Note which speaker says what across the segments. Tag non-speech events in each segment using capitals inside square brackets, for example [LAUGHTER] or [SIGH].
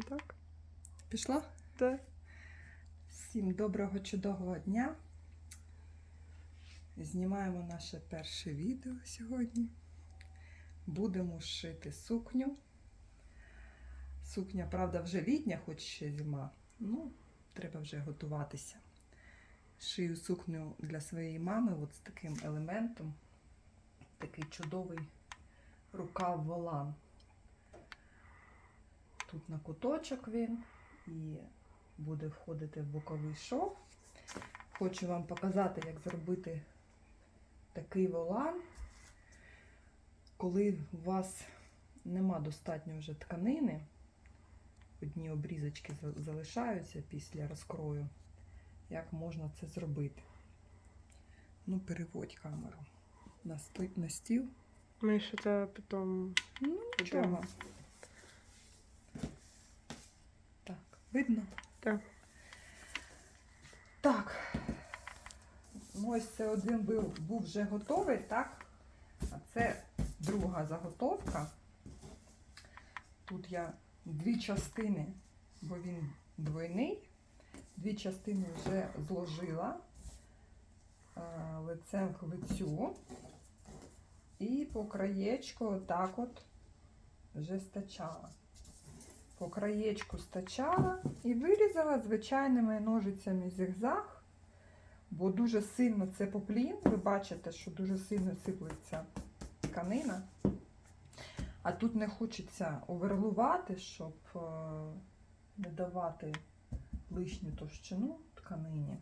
Speaker 1: Так?
Speaker 2: Пішла?
Speaker 1: Так.
Speaker 2: Всім доброго чудового дня. Знімаємо наше перше відео сьогодні. Будемо шити сукню. Сукня, правда, вже літня, хоч ще зима. Ну, треба вже готуватися. Шию сукню для своєї мами от з таким елементом. Такий чудовий рукав волан. Тут на куточок він і буде входити в боковий шов. Хочу вам показати, як зробити такий волан, коли у вас нема достатньо вже тканини, одні обрізочки залишаються після розкрою. Як можна це зробити? Ну, переводь камеру на, стіл.
Speaker 1: Ми ще це потім.
Speaker 2: Ну, нічого. Так, видно?
Speaker 1: Так.
Speaker 2: Так. Ось це один був, був вже готовий, так? А це друга заготовка. Тут я дві частини, бо він двойний. Дві частини вже зложила е, лицем к лицю. І по краєчку отак от вже стачала. По краєчку стачала і вирізала звичайними ножицями зигзаг, бо дуже сильно це поплін. Ви бачите, що дуже сильно сиплеться тканина. А тут не хочеться оверлувати, щоб е, не давати лишню товщину тканині.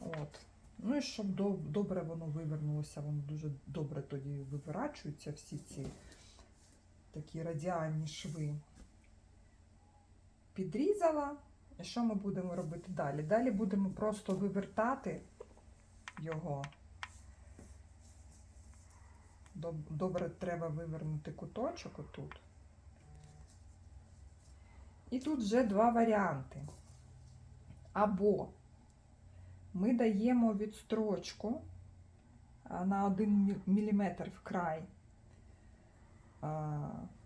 Speaker 2: От. Ну і щоб добре воно вивернулося, воно дуже добре тоді виворачуються всі ці такі радіальні шви. Підрізала. І що ми будемо робити далі? Далі будемо просто вивертати його. Добре треба вивернути куточок отут. І тут вже два варіанти. Або ми даємо відстрочку на 1 мм вкрай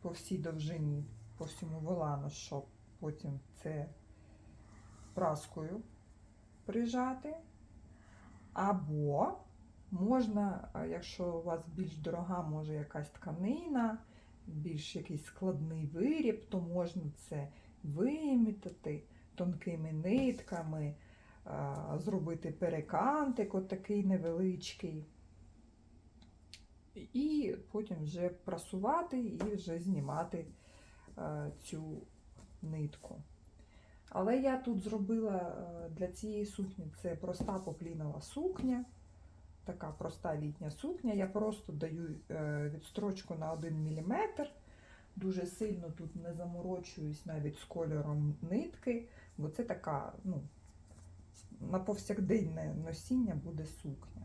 Speaker 2: по всій довжині, по всьому волану, щоб потім це праскою прижати. Або можна, якщо у вас більш дорога, може якась тканина, більш якийсь складний виріб, то можна це вимітати тонкими нитками, зробити перекантик отакий невеличкий. І потім вже прасувати і вже знімати цю нитку. Але я тут зробила е, для цієї сукні це проста поплінова сукня, така проста літня сукня. Я просто даю е, відстрочку на 1 мм. Дуже сильно тут не заморочуюсь навіть з кольором нитки, бо це така, ну, на повсякденне носіння буде сукня.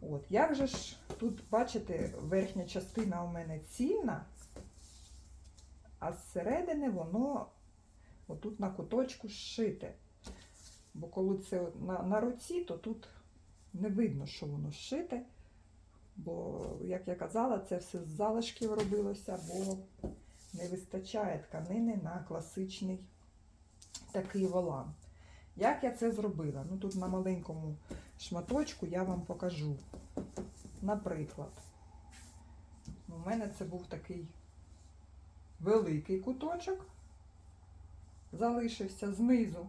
Speaker 2: От, як же ж тут, бачите, верхня частина у мене цільна, а зсередини воно отут на куточку зшите. Бо коли це на, на руці, то тут не видно, що воно зшите. Бо, як я казала, це все з залишків робилося, бо не вистачає тканини на класичний такий волан. Як я це зробила? Ну тут на маленькому шматочку я вам покажу. Наприклад, у мене це був такий великий куточок, залишився знизу.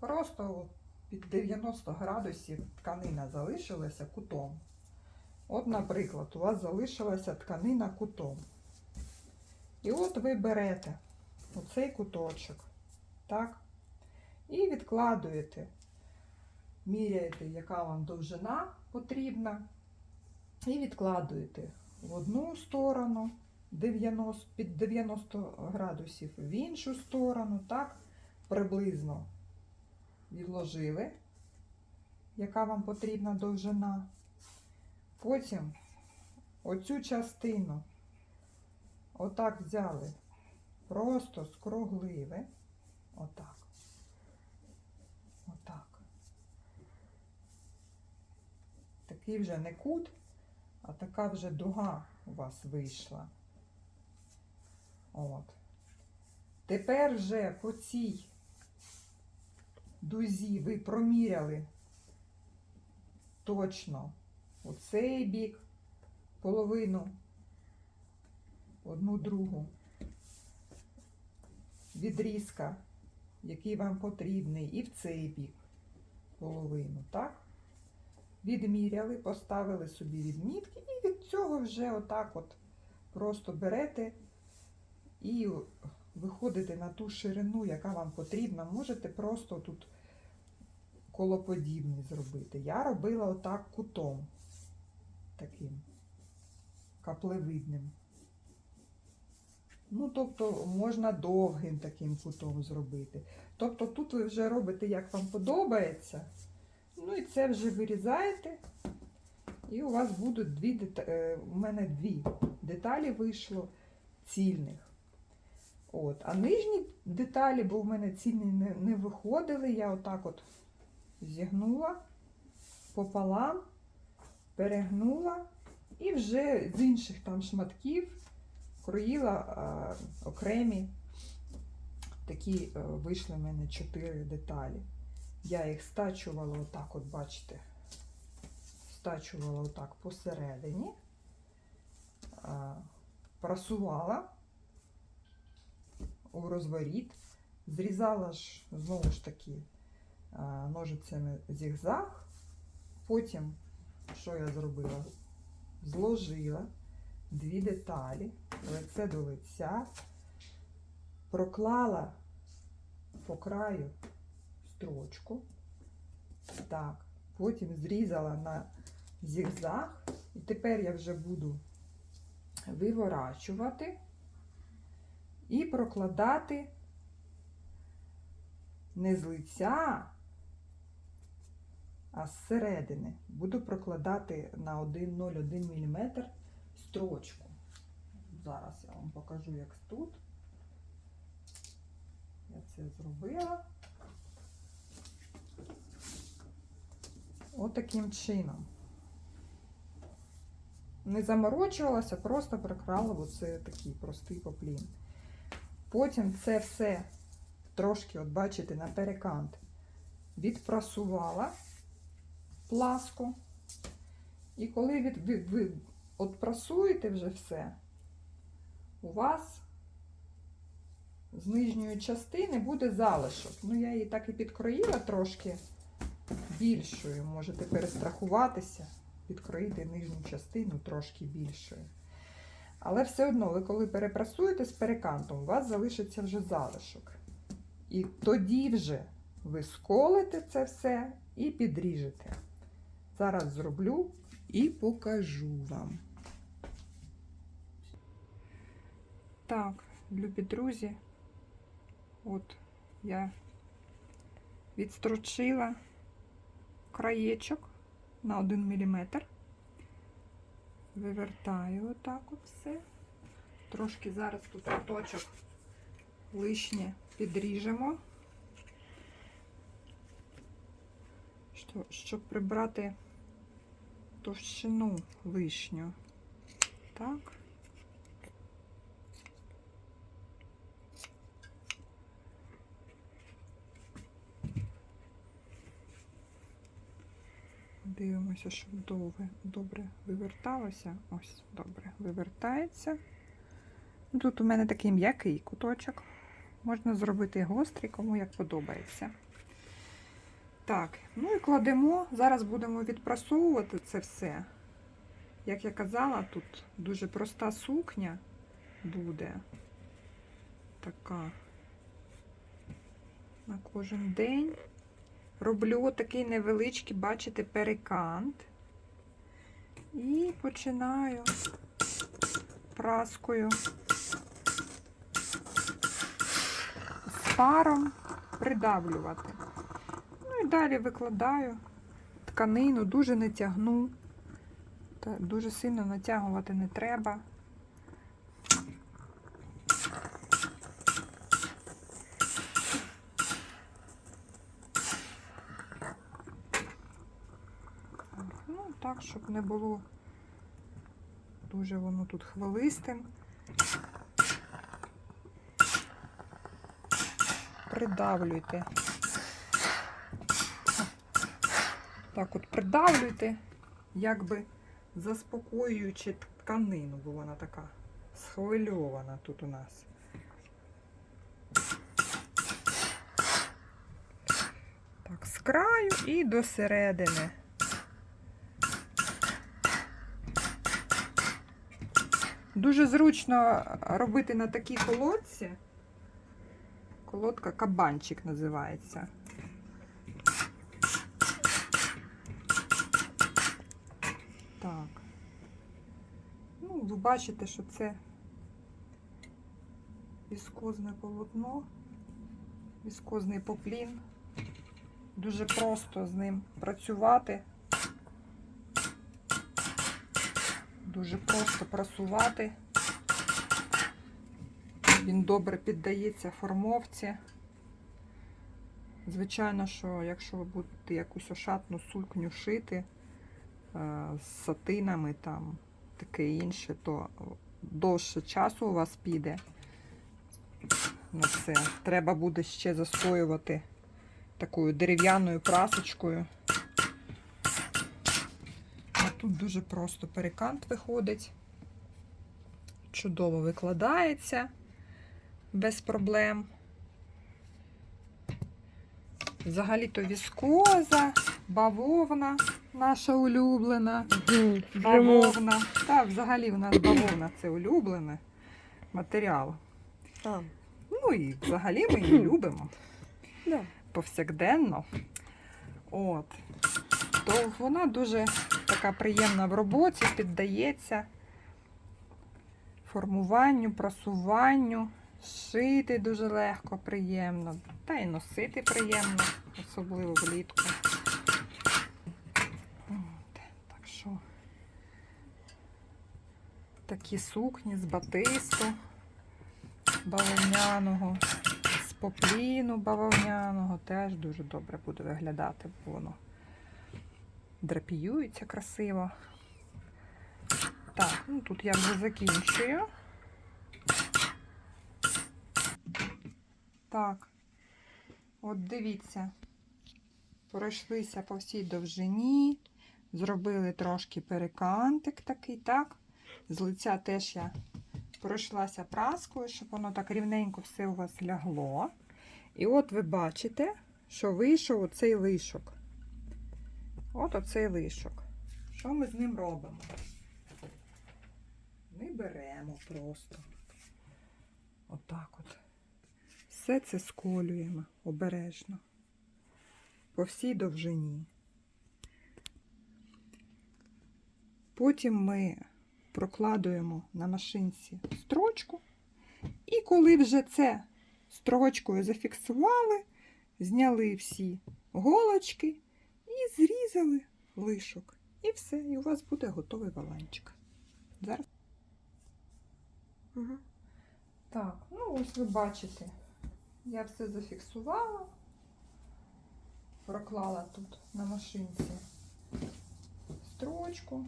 Speaker 2: Просто під 90 градусів тканина залишилася кутом. От, наприклад, у вас залишилася тканина кутом. І от ви берете оцей куточок, так, і відкладуєте, міряєте, яка вам довжина потрібна, і відкладуєте в одну сторону 90, під 90 градусів, в іншу сторону, так, приблизно відложили, яка вам потрібна довжина. Потім оцю частину отак взяли, просто скруглили, отак. Отак. Такий вже не кут, а така вже дуга у вас вийшла. От. Тепер вже по цій дузі ви проміряли точно оцей бік, половину, одну другу відрізка, який вам потрібний, і в цей бік половину, так? Відміряли, поставили собі відмітки, і від цього вже отак от просто берете і виходите на ту ширину, яка вам потрібна. Можете просто тут колоподібний зробити. Я робила отак кутом, таким каплевидним. Ну, тобто можна довгим таким кутом зробити. Тобто тут ви вже робите, як вам подобається. Ну і це вже вирізаєте. І у вас будуть дві деталі. У мене дві деталі вийшло цільних. От. А нижні деталі, бо в мене цільні не, не виходили, я отак от зігнула пополам, перегнула і вже з інших там шматків кроїла а, окремі такі а, вийшли в мене чотири деталі. Я їх стачувала отак, от бачите, стачувала отак посередині, прасувала у розворіт, зрізала ж знову ж таки ножицями зігзаг. Потім, що я зробила? Зложила дві деталі, лице до лиця, проклала по краю строчку. Так, потім зрізала на зігзаг. І тепер я вже буду виворачувати і прокладати не з лиця, а зсередини. Буду прокладати на 1,01 мм строчку. Зараз я вам покажу, як тут. Я це зробила. Отаким чином. Не заморочувалася, просто прикрала оце такий простий поплін. Потім це все трошки, от бачите, на перекант відпрасувала пласко. І коли від, ви, ви от прасуєте вже все, у вас з нижньої частини буде залишок. Ну, я її так і підкроїла трошки більшою. Можете перестрахуватися, підкроїти нижню частину трошки більшою. Але все одно, ви коли перепрасуєте з перекантом, у вас залишиться вже залишок. І тоді вже ви сколите це все і підріжете. Зараз зроблю і покажу вам. Так, любі друзі, от я відстрочила краєчок на 1 мм. Вивертаю отак от все. Трошки зараз тут куточок лишнє підріжемо, що- щоб прибрати товщину лишню. Так. Дивимося, щоб добре, добре виверталося. Ось, добре, вивертається. Ну, Тут у мене такий м'який куточок. Можна зробити гострий, кому як подобається. Так, ну і кладемо. Зараз будемо відпрасовувати це все. Як я казала, тут дуже проста сукня буде. Така на кожен день. Роблю такий невеличкий, бачите, перекант. І починаю праскою з паром придавлювати. Ну і далі викладаю тканину, дуже не тягну. Дуже сильно натягувати не треба. Ну, так, щоб не було дуже воно тут хвилистим. придавлюйте. Так от придавлюйте, якби заспокоюючи тканину, бо вона така схвильована тут у нас. Так, з краю і до середини. Дуже зручно робити на такій колодці. Колодка кабанчик називається. Так. Ну, ви бачите, що це віскозне полотно, віскозний поплін. Дуже просто з ним працювати. Дуже просто прасувати. Він добре піддається формовці. Звичайно, що якщо ви будете якусь ошатну сукню шити е, з сатинами, там таке інше, то довше часу у вас піде на це. Треба буде ще застоювати такою дерев'яною прасочкою. Тут дуже просто перекант виходить. Чудово викладається без проблем. Взагалі-то віскоза, бавовна наша улюблена. Бавовна. Так, взагалі у нас бавовна це улюблений матеріал.
Speaker 1: А,
Speaker 2: Ну і взагалі ми її [CLEARS THROAT] любимо
Speaker 1: да.
Speaker 2: повсякденно. От. То вона дуже така приємна в роботі, піддається формуванню, просуванню, шити дуже легко, приємно, та й носити приємно, особливо влітку. Так що такі сукні з батисту бавовняного з попліну бавовняного теж дуже добре буде виглядати, воно драпіюється красиво. Так, ну тут я вже закінчую. Так, от дивіться, пройшлися по всій довжині, зробили трошки перекантик такий, так? З лиця теж я пройшлася праскою, щоб воно так рівненько все у вас лягло. І от ви бачите, що вийшов оцей лишок. От оцей лишок. Що ми з ним робимо? Ми беремо просто. Отак от. Все це сколюємо обережно. По всій довжині. Потім ми прокладуємо на машинці строчку. І коли вже це строчкою зафіксували, зняли всі голочки зрізали лишок. І все, і у вас буде готовий валанчик. Зараз.
Speaker 1: Угу.
Speaker 2: Так, ну ось ви бачите, я все зафіксувала, проклала тут на машинці строчку.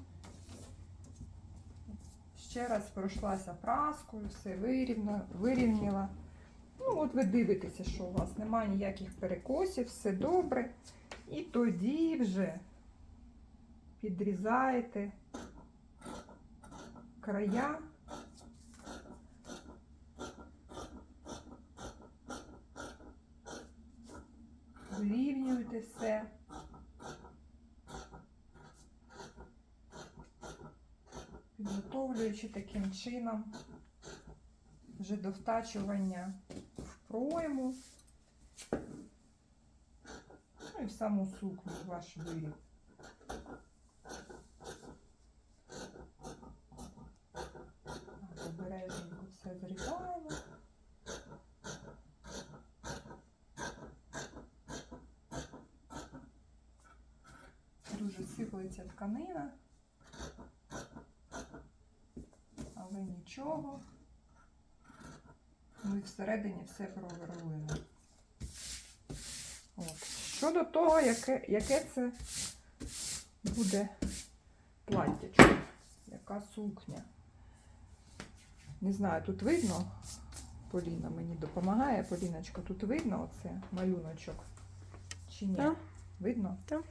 Speaker 2: Ще раз пройшлася праскою, все вирівна, вирівняла. Ну, от ви дивитеся, що у вас немає ніяких перекосів, все добре. І тоді вже підрізаєте края. Вирівнюєте все. Підготовлюючи таким чином вже до втачування в пройму. І в саму сукню ваш виріб. Обережненько все зрізаємо. Дуже сиплеться тканина. Але нічого. Ми всередині все проверлуємо. От. Щодо того, яке, яке це буде платтячко, яка сукня. Не знаю, тут видно, Поліна мені допомагає. Поліночка, тут видно оце малюночок? Чи ні?
Speaker 1: Так.
Speaker 2: Видно?
Speaker 1: Так.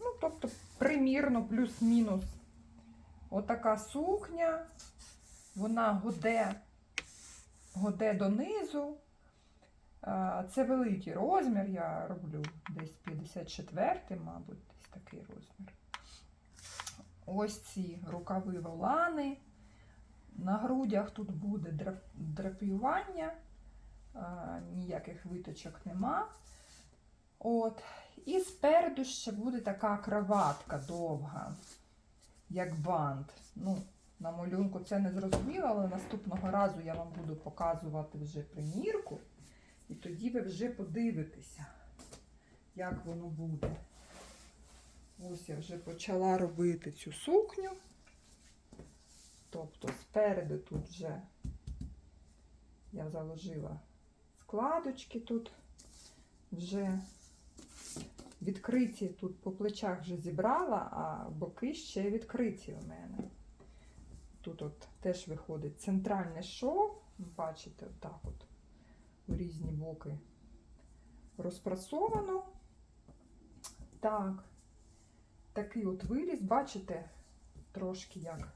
Speaker 2: Ну, тобто, примірно плюс-мінус. Отака сукня. Вона годе, годе донизу. Це великий розмір. Я роблю десь 54, мабуть, десь такий розмір. Ось ці рукави волани. На грудях тут буде драп- драпіювання, ніяких виточок нема. От. І спереду ще буде така краватка довга, як бант. Ну, на малюнку це не зрозуміло, але наступного разу я вам буду показувати вже примірку, і тоді ви вже подивитеся, як воно буде. Ось я вже почала робити цю сукню. Тобто спереду тут вже я заложила складочки тут вже відкриті тут по плечах вже зібрала, а боки ще відкриті у мене. Тут от теж виходить центральний шов, бачите, отак от у різні боки розпрасовано. Так, такий от виріз, бачите, трошки як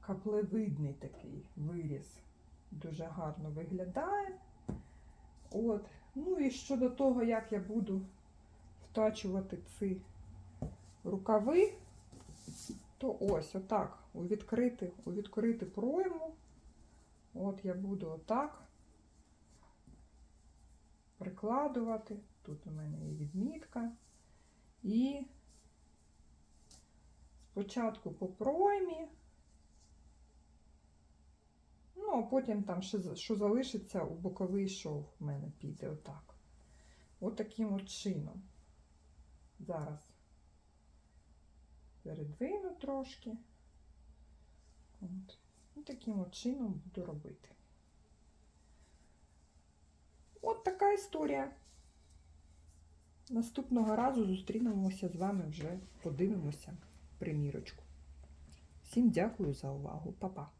Speaker 2: каплевидний такий виріз. Дуже гарно виглядає. От. Ну і щодо того, як я буду втачувати ці рукави, то ось отак, у відкрити, у відкрити пройму. От я буду отак прикладувати. Тут у мене є відмітка. І спочатку по проймі, ну, а потім там, за- що залишиться, у боковий шов в мене піде отак. От таким от чином. Зараз передвину трошки. От. Таким от чином буду робити. От така історія. Наступного разу зустрінемося з вами вже подивимося примірочку. Всім дякую за увагу. Па-па!